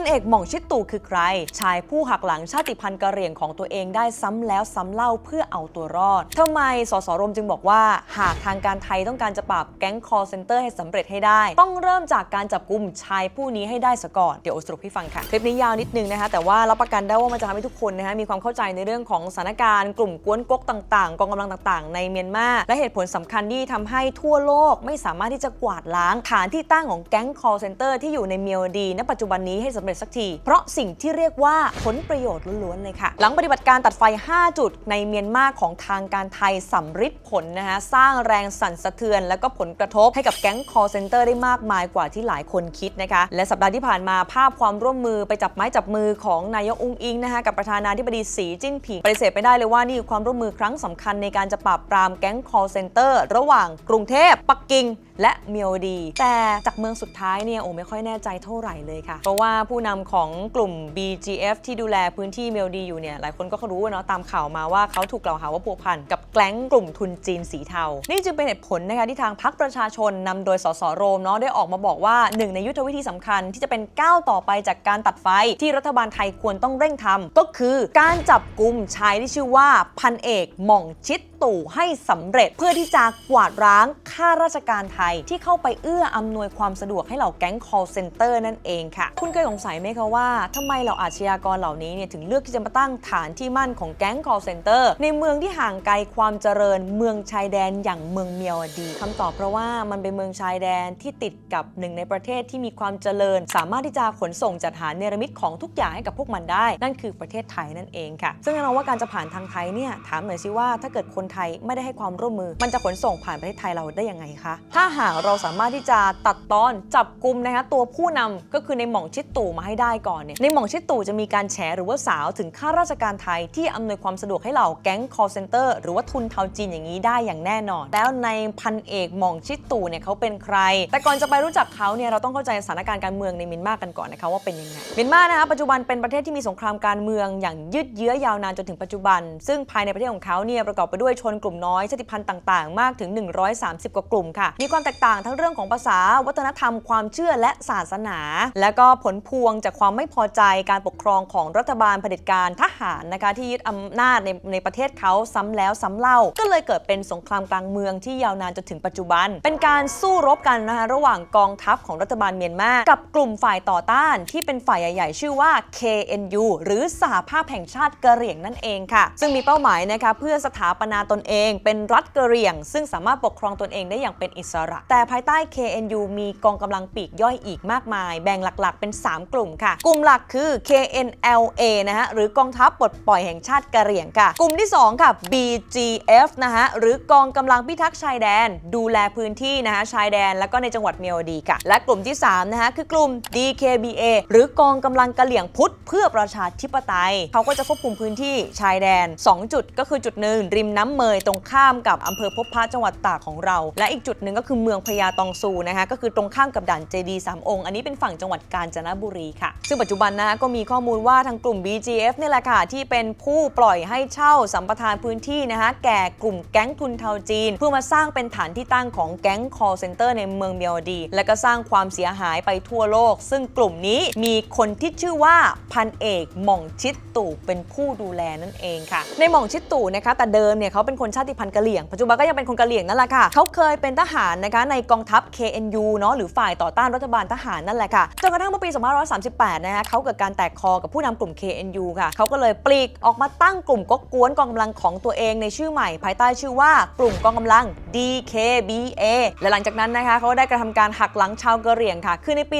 พันเอกหม่องชิดตู่คือใคร ชายผู้หักหลังชาติพันธุ์กะเหรี่ยงของตัวเองได้ซ้ำแล้วซ้ำเล่าเพื่อเอาตัวรอดทำไมสสรมจึงบอกว่า หากทางการไทยต้องการจะปราบแก๊ง call center ให้สำเร็จให้ได้ ต้องเริ่มจากการจับกลุ่มชายผู้นี้ให้ได้ซะก่อน เดี๋ยวสรุปให้ฟังค่ะ คลิปนี้ยาวนิดนึงนะคะ แต่ว่ารับประกันได้ว่ามันจะทำให้ทุกคนนะคะมีความเข้าใจในเรื่องของสถานการณ์กลุ่มกวนก๊กต่างๆ กองกำลังต่างๆ ในเมียนมาและเหตุผลสำคัญที่ทำให้ทั่วโลกไม่สามารถที่จะกวาดล้างฐานที่ตั้งของแก๊ง call center ที่อยู่ในเมียวดีณปัจจุบันนี้ให้สำเร็จสักที เพราะสิ่งที่เรียกว่าผลประโยชน์ล้วนๆเลยค่ะ หลังปฏิบัติการตัดไฟ 5 จุดในเมียนมาของทางการไทยสำฤทธิ์ผลนะคะสร้างแรงสั่นสะเทือน และก็ผลกระทบให้กับแก๊ง call center ได้มากมายกว่าที่หลายคนคิดนะคะและสัปดาห์ที่ผ่านมาภาพความร่วมมือไปจับไม้จับมือของนายกอุงอิงนะคะกับประธานาธิบดีสีจิ้นผิงปฏิเสธไม่ได้เลยว่านี่คือความร่วมมือครั้งสำคัญในการจะปราบปรามแก๊ง call center ระหว่างกรุงเทพปักกิ่งและเมียวดี แต่จากเมืองสุดท้ายเนี่ยโอ้ไม่ค่อยแน่ใจเท่าไหร่เลยค่ะ เพราะว่าผู้นำของกลุ่ม BGF ที่ดูแลพื้นที่เมียวดีอยู่เนี่ยหลายคนก็รู้เนาะตามข่าวมาว่าเขาถูกกล่าวหาว่าพัวพันกับแก๊งกลุ่มทุนจีนสีเทา นี่จึงเป็นเหตุผลนะคะที่ทางพรรคประชาชนนำโดยสสโรมเนาะได้ออกมาบอกว่าหนึ่งในยุทธวิธีสำคัญที่จะเป็นก้าวต่อไปจากการตัดไฟที่รัฐบาลไทยควรต้องเร่งทำก็คือการจับกลุ่มชายที่ชื่อว่าพันเอกหม่องชิดตู่ให้สำเร็จเพื่อที่จะกวาดร้างข้าราชการไทยที่เข้าไปเอื้ออำนวยความสะดวกให้เหล่าแก๊ง call center นั่นเองค่ะ คุณเคยสงสัยไหมคะว่าทำไมเหล่าอาชญากรเหล่านี้เนี่ยถึงเลือกที่จะมาตั้งฐานที่มั่นของแก๊ง call center ในเมืองที่ห่างไกลความเจริญเมืองชายแดนอย่างเมืองเมียวดีคำตอบเพราะว่ามันเป็นเมืองชายแดนที่ติดกับหนึ่งในประเทศที่มีความเจริญ สามารถที่จะขนส่งจัดหาเนรมิตของทุกอย่างให้กับพวกมันได้ นั่นคือประเทศไทยนั่นเองค่ะ ซึ่งแน่นอนว่าการจะผ่านทางไทยเนี่ยถามหน่อยสิว่าถ้าเกิดคนไทยไม่ได้ให้ความร่วมมือ มันจะขนส่งผ่านประเทศไทยเราได้ยังไงคะถ้าหากเราสามารถที่จะตัดตอนจับกลุ่มนะคะตัวผู้นำก็คือในหม่องชิดตู่มาให้ได้ก่อนเนี่ยในหม่องชิดตู่จะมีการแฉหรือว่าสาวถึงข้าราชการไทยที่อำนวยความสะดวกให้เหล่าแก๊ง call center หรือว่าทุนเทาจีนอย่างนี้ได้อย่างแน่นอน แล้วในพันเอกหม่องชิดตู่เนี่ยเขาเป็นใคร แต่ก่อนจะไปรู้จักเขาเนี่ยเราต้องเข้าใจสถานการณ์การเมืองในเมียนมากันก่อนนะคะว่าเป็นยังไงเมียนมานะคะปัจจุบันเป็นประเทศที่มีสงครามการเมืองอย่างยืดเยื้อยาวนานจนถึงปัจจุบัน ซึ่งภายในประเทศของเขาเนี่ยประกอบไปด้วยชนกลุ่มน้อยชาติพันธุ์ต่างๆ มากถึง 130 กว่ากลุ่มค่ะมีความแตกต่างทั้งเรื่องของภาษา วัฒนธรรมความเชื่อและศาสนา และก็ผลพวงจากความไม่พอใจการปกครองของรัฐบาลเผด็จการทหารนะคะที่ยึดอำนาจในในประเทศเขาซ้ำแล้วซ้ำเล่า ก็เลยเกิดเป็นสงครามกลางเมืองที่ยาวนานจนถึงปัจจุบัน เป็นการสู้รบกันนะคะระหว่างกองทัพของรัฐบาลเมียนมากับกลุ่มฝ่ายต่อต้าน ที่เป็นฝ่ายใหญ่ๆ ชื่อว่า KNU หรือสหภาพแห่งชาติกะเหรี่ยงนั่นเองค่ะ ซึ่งมีเป้าหมายนะคะเพื่อสถาปนาตนเองเป็นรัฐกะเหรี่ยง ซึ่งสามารถปกครองตนเองได้อย่างเป็นอิสระ แต่ภายใต้ KNU มีกองกำลังปีกย่อยอีกมากมาย แบ่งหลักๆ เป็น 3 กลุ่มค่ะ กลุ่มหลักคือ KNLA นะฮะหรือกองทัพปลดปล่อยแห่งชาติกะเหรี่ยงค่ะ กลุ่มที่ 2 ค่ะ BGF นะฮะหรือกองกำลังพิทักษ์ชายแดน ดูแลพื้นที่นะฮะชายแดนแล้วก็ในจังหวัดเมียวดีค่ะ และกลุ่มที่3นะฮะคือกลุ่ม DKBA หรือกองกำลังกะเหลี่ยงพุทธเพื่อประชาธิปไตย เขาก็จะควบคุมพื้นที่ชายแดน 2 จุดก็คือจุดหนึ่งริมน้ำเมยตรงข้ามกับอำเภอพบพระจังหวัดตากของเรา และอีกจุดหนึ่งก็คือเมืองพญาตองซูนะคะก็คือตรงข้ามกับด่านเจดีสามองค์ อันนี้เป็นฝั่งจังหวัดกาญจนบุรีค่ะ ซึ่งปัจจุบันนะคะก็มีข้อมูลว่าทางกลุ่ม BGF เนี่ยแหละค่ะที่เป็นผู้ปล่อยให้เช่าสัมปทานพื้นที่นะคะแก่กลุ่มแก๊งทุนเทาจีน เพื่อมาสร้างเป็นฐานที่ตั้งของแก๊ง call center ในเมืองเมียวดี และก็สร้างความเสียหายไปทั่วโลก ซึ่งกลุ่มนี้มีคนที่ชื่อว่าพันเอกหม่องชิดตู่เป็นผู้ดูแลนั่นเองค่ะ ในหม่องชิดตู่นะคะแต่เดิมเนี่ยเขาเป็นคนชาติพันธุ์กะเหรี่ยง ปัจจุบันก็ยังเป็นคนกะเหรี่ยงนั่นแหละค่ะเขาเคยเป็นทหารนะคะในกองทัพ KNU เนาะหรือฝ่ายต่อต้านรัฐบาลทหารนั่นแหละค่ะจนกระทั่งเมื่อปี2538 นะคะเขาเกิดการแตกคอกับผู้นำกลุ่ม KNU ค่ะเขาก็เลยปลีกออกมาตั้งกลุ่มก๊กกวนกองกำลังของตัวเองในชื่อใหม่ ภายใต้ชื่อว่ากลุ่มกองกำลัง DKBA และหลังจากนั้นนะคะเขาได้กระทำการหักหลังชาวกะเหรี่ยงค่ะ คือในปี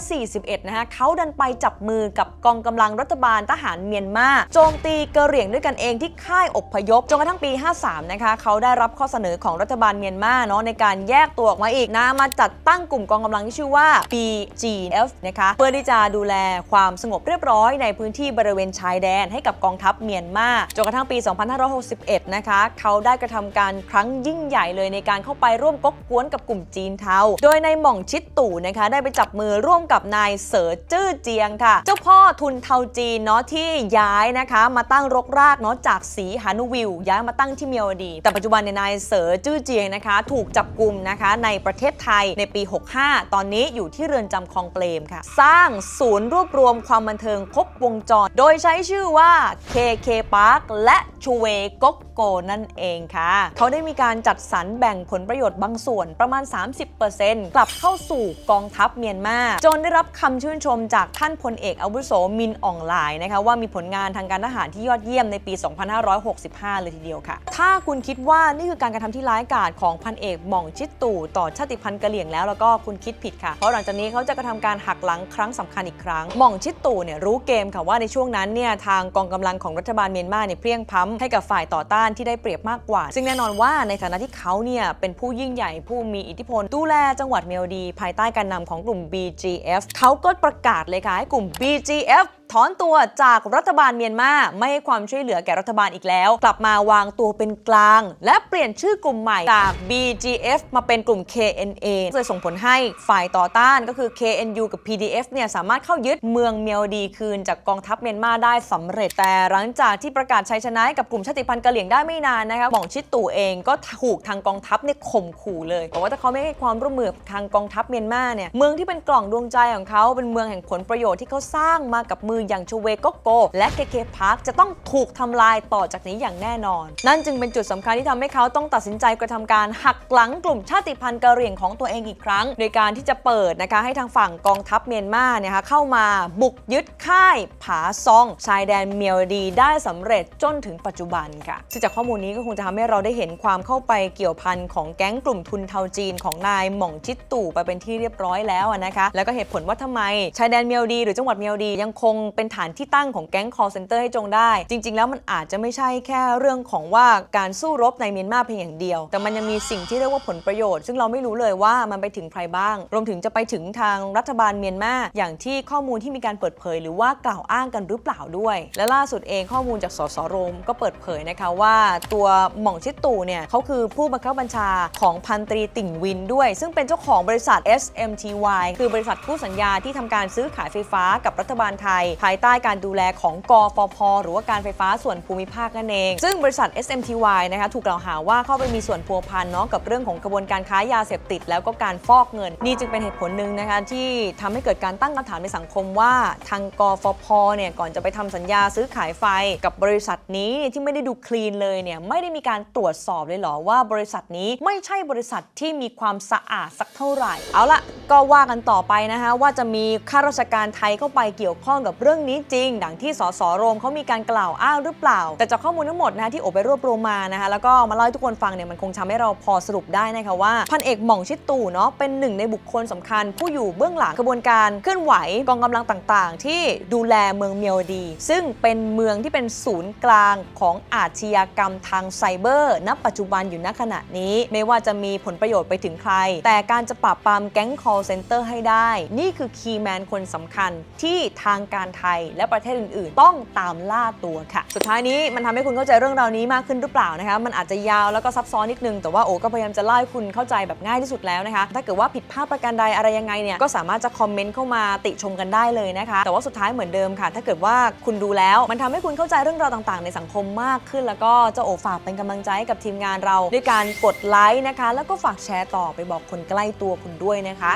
2541 นะคะเขาดันไปจับมือกับกองกำลังรัฐบาลทหารเมียนมาโจมตีกะเหรี่ยงด้วยกันเองที่ค่ายอพยพจนกระทั่งปี 53 นะคะเขาได้รับข้อเสนอของรัฐบาลเมียนมาเนาะในการแยกตัวออกมาอีกนะมาจัดตั้งกลุ่มกองกำลังที่ชื่อว่า BGF นะคะเพื่อที่จะดูแลความสงบเรียบร้อยในพื้นที่บริเวณชายแดนให้กับกองทัพเมียนมาจนกระทั่งปี 2561 นะคะ เขาได้กระทำการครั้งยิ่งใหญ่เลยในการเข้าไปร่วมก๊กกวนกับกลุ่มจีนเทา โดยในหม่องชิดตู่นะคะ ได้ไปจับมือร่วมกับนายเสอจื้อเจียงค่ะ เจ้าพ่อทุนเทาจีนเนาะที่ย้ายนะคะ มาตั้งรกรากเนาะจากสีหานุวิว ย้ายมาตั้งที่เมียวดี แต่ปัจจุบันเนี่ยนายเสอจื้อเจียงนะคะ ถูกจับกลุ่มนะคะในประเทศไทยในปี 65 ตอนนี้อยู่ที่เรือนจำคลองเปรมค่ะสร้างศูศูนย์รวบรวมความบันเทิงครบวงจร โดยใช้ชื่อว่า KK Park และชูเวกกโกนั่นเองค่ะ เขาได้มีการจัดสรรแบ่งผลประโยชน์บางส่วนประมาณ 30%กลับเข้าสู่กองทัพเมียนมา จนได้รับคำชื่นชมจากท่านพลเอกอาวุโสมินอ่องหลายนะคะว่ามีผลงานทางการทหารที่ยอดเยี่ยมในปี 2565 เลยทีเดียวค่ะ ถ้าคุณคิดว่านี่คือการกระทำที่ร้ายกาจของพันเอกหม่องชิดตู่ต่อชาติพันธุ์กะเหลี่ยงแล้วแล้วก็คุณคิดผิดค่ะ เพราะหลังจากนี้เขาจะกระทำการหักหลังครั้งสำคัญอีกครั้ง หม่องชิดตู่เนี่ยรู้เกมค่ะว่าในช่วงนั้นเนี่ยทางกองกำลังของรัฐบาลเมียนมาเนี่ยเพลียงพ้ำให้กับฝ่ายต่อต้านที่ได้เปรียบมากกว่า ซึ่งแน่นอนว่าในฐานะที่เขาเนี่ยเป็นผู้ยิ่งใหญ่ผู้มีอิทธิพล ดูแลจังหวัดเมียวดี ภายใต้การนำของกลุ่ม BGF เขาก็ประกาศเลยค่ะให้กลุ่ม BGF ถอนตัวจากรัฐบาลเมียนมาไม่ให้ความช่วยเหลือแก่รัฐบาลอีกแล้ว กลับมาวางตัวเป็นกลาง และเปลี่ยนชื่อกลุ่มใหม่จาก BGF มาเป็นกลุ่ม KNA เลยส่งผลให้ฝ่ายต่อต้านก็คือ KNU กับ PDF เนี่ยสามารถเข้ายึดเมืองเมียวดีคืนจากกองทัพเมียนมาได้สำเร็จ แต่หลังจากที่ประกาศชัยชนะกับกลุ่มชาติพันธุ์กะเหรี่ยงได้ไม่นานนะคะหม่องชิดตู่เองก็ถูกทางกองทัพเนี่ยข่มขู่เลยบอกว่าถ้าเขาไม่ให้ความร่วมมือกับทางกองทัพเมียนมาเนี่ยเมืองที่เป็นกล่องดวงใจของเขาเป็นเมืองแห่งผลประโยชน์ที่เขาสร้างมากับมืออย่างชเวโกโก และเคเคพาร์คจะต้องถูกทำลายต่อจากนี้อย่างแน่นอน นั่นจึงเป็นจุดสำคัญที่ทำให้เขาต้องตัดสินใจกระทำการหักหลังกลุ่มชาติพันธุ์กะเหรี่ยงของตัวเองอีกครั้ง โดยการที่จะเปิดนะคะให้ทางฝั่งกองทัพเมียนมาเนี่ยค่ะเข้ามาบุกยึดค่ายผาซอง ชายแดนเมียวดีได้สำเร็จจนถึงปัจจุบันค่ะซึ่งจากข้อมูลนี้ก็คงจะทำให้เราได้เห็นความเข้าไปเกี่ยวพันของแก๊งกลุ่มทุนเทาจีนของนายหม่องชิดตู่ไปเป็นที่เรียบร้อยแล้วนะคะ แล้วก็เหตุผลว่าทำไมชายแดนเมียวดี หรือจังหวัดเมียวดียังคงเป็นฐานที่ตั้งของแก๊ง call center ให้จงได้ จริง ๆ แล้วมันอาจจะไม่ใช่แค่เรื่องของว่าการสู้รบในเมียนมาเพียงอย่างเดียว แต่มันยังมีสิ่งที่เรียกว่าผลประโยชน์ ซึ่งเราไม่รู้เลยว่ามันไปถึงใครบ้าง รวมถึงจะไปถึงทางรัฐบาลเมียนมาอย่างที่ข้อมูลที่มีการเปิดเผย หรือว่ากล่าวอ้างกันหรือเปล่าด้วย และล่าสุดเองข้อมูลจากสสโรมก็เปิดเผยนะคะว่าตัวหม่องชิดตู่เนี่ยเขาคือผู้บังคับบัญชาของพันตรีติ่งวินด้วย ซึ่งเป็นเจ้าของบริษัท SMTY คือบริษัทคู่สัญญาที่ทำการซื้อขายไฟฟ้ากับรัฐบาลไทยภายใต้การดูแลของกฟพหรือว่าการไฟฟ้าส่วนภูมิภาคนั่นเอง ซึ่งบริษัท SMTY นะคะถูกกล่าวหาว่าเข้าไปมีส่วนพัวพันเนาะกับเรื่องของกระบวนการค้ายาเสพติด แล้วก็การฟอกเงิน นี่จึงเป็นเหตุผลหนึ่งนะคะที่ทำให้เกิดการตั้งคำถามในสังคมว่าทางกฟพเนี่ยก่อนจะไปทำสัญญาซื้อขายไฟกับบริษัทนี้ที่ไม่ได้ดูคลีนเลยเนี่ยไม่ได้มีการตรวจสอบเลยเหรอว่าบริษัทนี้ไม่ใช่บริษัทที่มีความสะอาดสักเท่าไหร่ เอาละก็ว่ากันต่อไปนะคะว่าจะมีข้าราชการไทยเข้าไปเกี่ยวข้องกับเรื่องนี้จริง ดังที่สสโรมเขามีการกล่าวอ้างหรือเปล่า แต่จากข้อมูลทั้งหมดนะที่โอบไปรวบรวมมานะคะแล้วก็มาเล่าให้ทุกคนฟังเนี่ยมันคงทำให้เราพอสรุปได้นะคะว่าพันเอกหม่องชิดตู่เนาะเป็นหนึ่งในบุคคลสำคัญ ผู้อยู่เบื้องหลังกระบวนการเคลื่อนไหวกองกำลังต่างๆ ที่ดูแลเมืองเมียวดี ซึ่งเป็นเมืองที่เป็นศูนย์กลางของอาชญากรรมทางไซเบอร์ณปัจจุบันอยู่ณขณะนี้ ไม่ว่าจะมีผลประโยชน์ไปถึงใคร แต่การจะปราบปรามแก๊ง call center ให้ได้ นี่คือคีย์แมนคนสำคัญที่ทางการไทย และประเทศอื่น ๆ ต้องตามล่าตัวค่ะ สุดท้ายนี้มันทำให้คุณเข้าใจเรื่องราวนี้มากขึ้นหรือเปล่านะคะ มันอาจจะยาวแล้วก็ซับซ้อนนิดนึง แต่ว่าโอก็พยายามจะเล่าให้คุณเข้าใจแบบง่ายที่สุดแล้วนะคะ ถ้าเกิดว่าผิดพลาดประการใดอะไรยังไงเนี่ย ก็สามารถจะคอมเมนต์เข้ามาติชมกันได้เลยนะคะ แต่ว่าสุดท้ายเหมือนเดิมค่ะ ถ้าเกิดว่าคุณดูแล้ว มันทำให้คุณเข้าใจเรื่องราวต่าง ๆ ในสังคมมากขึ้น แล้วก็จะโอฝากเป็นกำลังใจให้กับทีมงานเรา ด้วยการกดไลค์นะคะ แล้วก็ฝากแชร์ต่อไปบอกคนใกล้ตัวคุณด้วยนะคะ